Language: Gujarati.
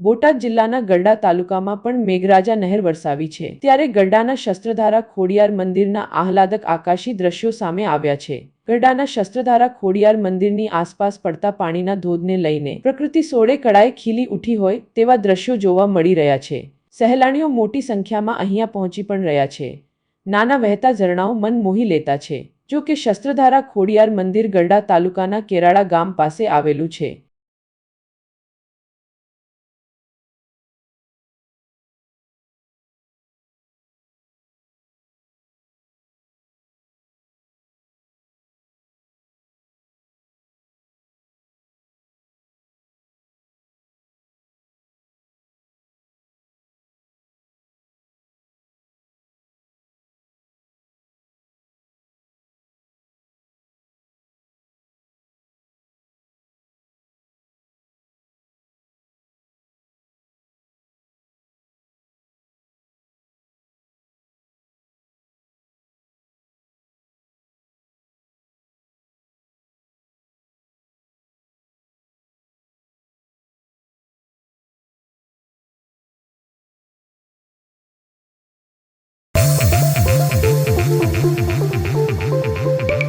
બોટાદ જિલ્લાના ગરડા તાલુકામાં પણ મેઘરાજા નહેર વરસાવી છે. ત્યારે ગરડાના શસ્ત્રધારા ખોડિયાર મંદિરના આહલાદક આકાશી દ્રશ્યો સામે આવ્યા છે. ગરડાના શસ્ત્રધારા ખોડિયાર મંદિરની આસપાસ પડતા પાણીના ધોધને લઈને પ્રકૃતિ સોળે કળાએ ખીલી ઉઠી હોય તેવા દ્રશ્યો જોવા મળી રહ્યા છે. સહેલાણીઓ મોટી સંખ્યામાં અહીંયા પહોંચી પણ રહ્યા છે. નાના વહેતા ઝરણાઓ મન મોહી લેતા છે. જો કે શસ્ત્રધારા ખોડિયાર મંદિર ગરડા તાલુકાના કેરાળા ગામ પાસે આવેલું છે.